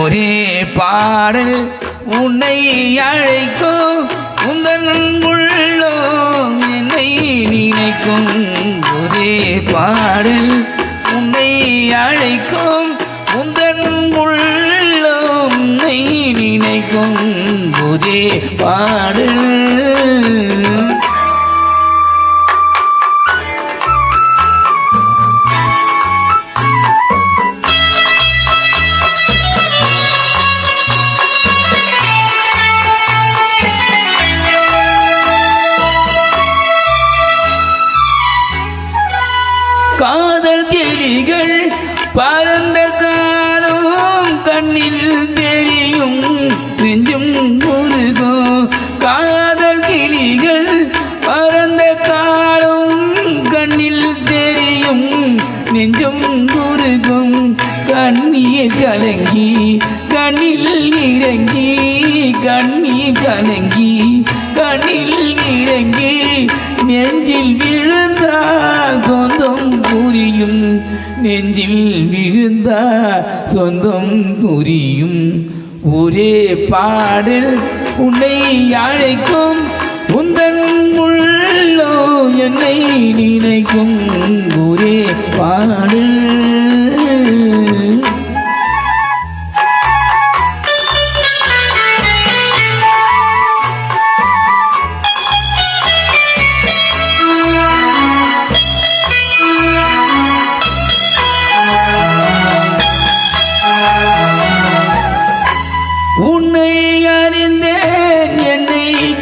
ஒரே பாடல் உன்னை அழைக்கும் உந்தன் உள்ளோ என்னை நினைக்கும். ஒரே பாடல் உன்னை அழைக்கும் உந்தன் உள்ளோ உன்னை நினைக்கும். ஒரே பாடல். காதல் கிளிகள் பரந்த காலம் கண்ணில் தெரியும். நெஞ்சும் முருகும் காதல் கிளிகள் பரந்த காலம் கண்ணில் தெரியும். நெஞ்சும் முருகும் கண்ணீர் கலங்கி கண்ணில் இறங்கி கண்ணீர் கலங்கி கண்ணில் இறங்கி நெஞ்சில் விழுந்த சொந்தம் புரியும். நெஞ்சில் விழுந்த சொந்தம் புரியும். ஒரே பாடல் உன்னை அழைக்கும். உந்தன் உள்ளோ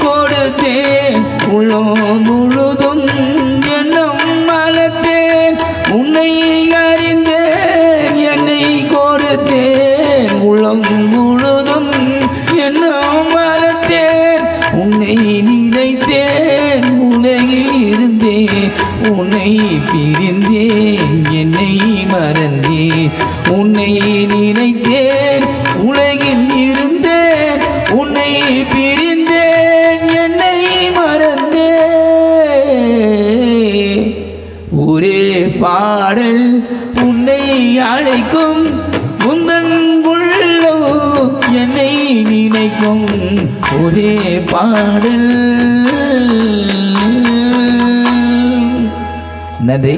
கொடுத்தேன். உள்ளம் முழுதும் என்னும் மலத்தேன் உன்னை அறிந்தேன் என்னை கொடுத்தேன் உள்ளம் முழுதும் என்னும் மலத்தேன் உன்னை நினைத்தேன் உலகில் இருந்தேன். உன்னை பிரிந்தேன் என்னை மறந்தேன். உன்னை நினைத்தேன் பாடல் உன்னை அழைக்கும் உந்தன் உள்ளோ என்னை நினைக்கும் ஒரே பாடல். நன்றி.